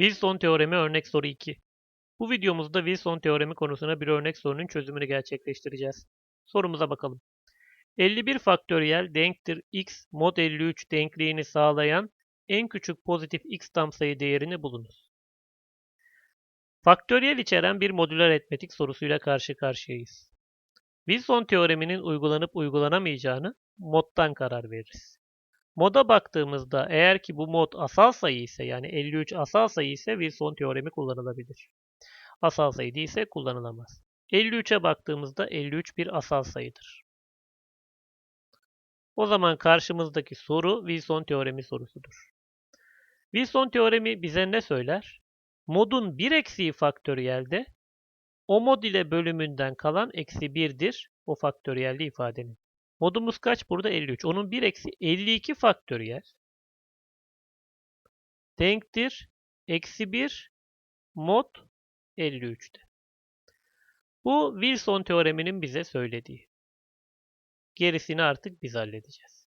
Wilson teoremi örnek soru 2. Bu videomuzda Wilson teoremi konusuna bir örnek sorunun çözümünü gerçekleştireceğiz. Sorumuza bakalım. 51 faktöriyel denktir x mod 53 denkliğini sağlayan en küçük pozitif x tam sayı değerini bulunuz. Faktöriyel içeren bir modüler aritmetik sorusuyla karşı karşıyayız. Wilson teoreminin uygulanıp uygulanamayacağını moddan karar veririz. Moda baktığımızda eğer ki bu mod asal sayı ise yani 53 asal sayı ise Wilson teoremi kullanılabilir. Asal sayı değilse kullanılamaz. 53'e baktığımızda 53 bir asal sayıdır. O zaman karşımızdaki soru Wilson teoremi sorusudur. Wilson teoremi bize ne söyler? Modun bir eksiği faktöriyelde o mod ile bölümünden kalan eksi 1'dir o faktöriyelli ifadenin. Modumuz kaç? Burada 53. Onun bir eksi 52 faktöriyel denktir. Eksi 1 mod 53'te. Bu Wilson teoreminin bize söylediği. Gerisini artık biz halledeceğiz.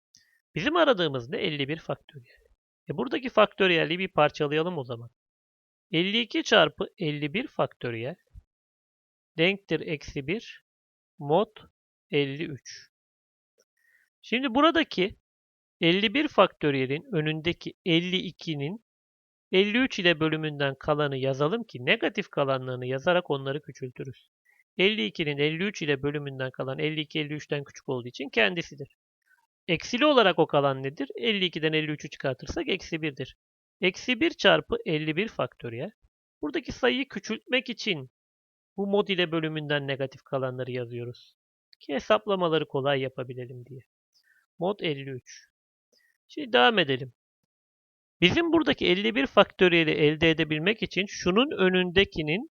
Bizim aradığımız ne? 51 faktöriyel. E buradaki faktöriyelliği bir parçalayalım o zaman. 52 çarpı 51 faktöriyel denktir eksi 1 mod 53. Şimdi buradaki 51 faktöriyelin önündeki 52'nin 53 ile bölümünden kalanı yazalım ki negatif kalanlarını yazarak onları küçültürüz. 52'nin 53 ile bölümünden kalan 52 53'ten küçük olduğu için kendisidir. Eksili olarak o kalan nedir? 52'den 53'ü çıkartırsak eksi 1'dir. Eksi 1 çarpı 51 faktöriyel. Buradaki sayıyı küçültmek için bu mod ile bölümünden negatif kalanları yazıyoruz. Ki hesaplamaları kolay yapabilelim diye. Mod 53. Şimdi devam edelim. Bizim buradaki 51 faktöriyeli elde edebilmek için şunun önündekinin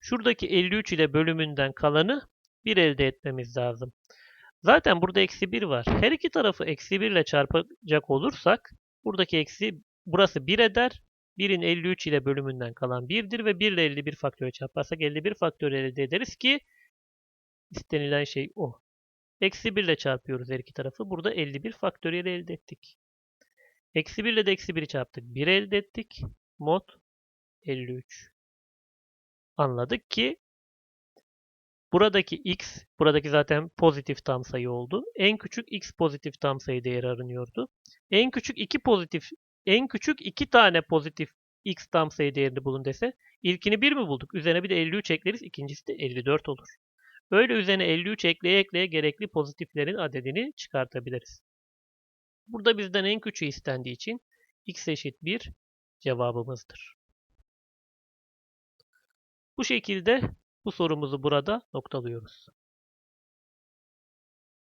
şuradaki 53 ile bölümünden kalanı 1 elde etmemiz lazım. Zaten burada eksi 1 var. Her iki tarafı eksi 1 ile çarpacak olursak buradaki eksi burası 1 eder. 1'in 53 ile bölümünden kalan 1'dir ve 1 ile 51 faktöriyel çarparsak 51 faktöriyel elde ederiz ki istenilen şey o. Eksi 1 ile çarpıyoruz her iki tarafı. Burada 51 faktöriyel elde ettik. Eksi 1 ile de eksi 1'i çarptık. 1 elde ettik. Mod 53. Anladık ki buradaki x, buradaki zaten pozitif tam sayı oldu. En küçük x pozitif tam sayı değeri aranıyordu. En küçük iki pozitif, en küçük iki tane pozitif x tam sayı değerini bulun dese ilkini 1 mi bulduk? Üzerine bir de 53 ekleriz. ikincisi de 54 olur. Böyle üzerine 53 ekleye ekleye gerekli pozitiflerin adedini çıkartabiliriz. Burada bizden en küçüğü istendiği için x eşit 1 cevabımızdır. Bu şekilde bu sorumuzu burada noktalıyoruz.